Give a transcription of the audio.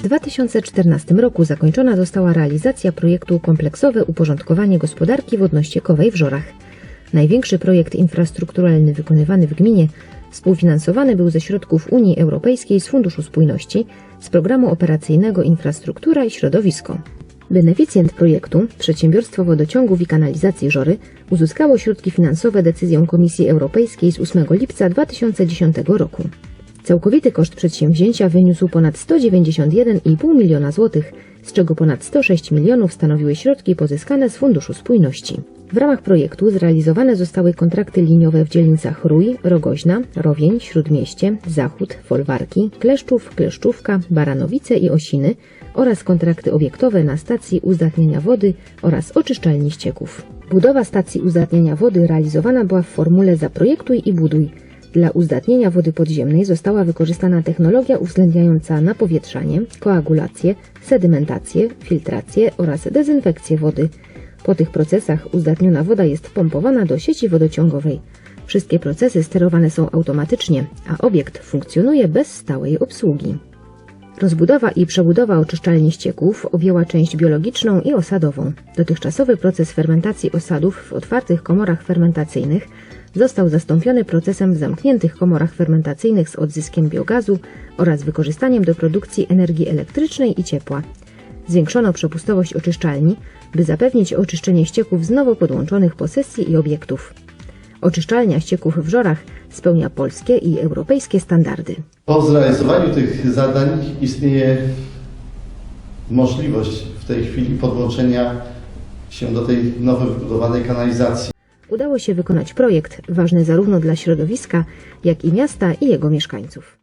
W 2014 roku zakończona została realizacja projektu Kompleksowe uporządkowanie gospodarki wodno-ściekowej w Żorach. Największy projekt infrastrukturalny wykonywany w gminie współfinansowany był ze środków Unii Europejskiej z Funduszu Spójności z programu operacyjnego Infrastruktura i Środowisko. Beneficjent projektu, Przedsiębiorstwo Wodociągów i Kanalizacji Żory, uzyskało środki finansowe decyzją Komisji Europejskiej z 8 lipca 2010 roku. Całkowity koszt przedsięwzięcia wyniósł ponad 191,5 miliona złotych, z czego ponad 106 milionów stanowiły środki pozyskane z Funduszu Spójności. W ramach projektu zrealizowane zostały kontrakty liniowe w dzielnicach Rój, Rogoźna, Rowień, Śródmieście, Zachód, Folwarki, Kleszczów, Kleszczówka, Baranowice i Osiny oraz kontrakty obiektowe na stacji uzdatniania wody oraz oczyszczalni ścieków. Budowa stacji uzdatniania wody realizowana była w formule zaprojektuj i buduj. Dla uzdatnienia wody podziemnej została wykorzystana technologia uwzględniająca napowietrzanie, koagulację, sedymentację, filtrację oraz dezynfekcję wody. Po tych procesach uzdatniona woda jest pompowana do sieci wodociągowej. Wszystkie procesy sterowane są automatycznie, a obiekt funkcjonuje bez stałej obsługi. Rozbudowa i przebudowa oczyszczalni ścieków objęła część biologiczną i osadową. Dotychczasowy proces fermentacji osadów w otwartych komorach fermentacyjnych został zastąpiony procesem w zamkniętych komorach fermentacyjnych z odzyskiem biogazu oraz wykorzystaniem do produkcji energii elektrycznej i ciepła. Zwiększono przepustowość oczyszczalni, by zapewnić oczyszczenie ścieków z nowo podłączonych posesji i obiektów. Oczyszczalnia ścieków w Żorach spełnia polskie i europejskie standardy. Po zrealizowaniu tych zadań istnieje możliwość w tej chwili podłączenia się do tej nowo wybudowanej kanalizacji. Udało się wykonać projekt ważny zarówno dla środowiska, jak i miasta i jego mieszkańców.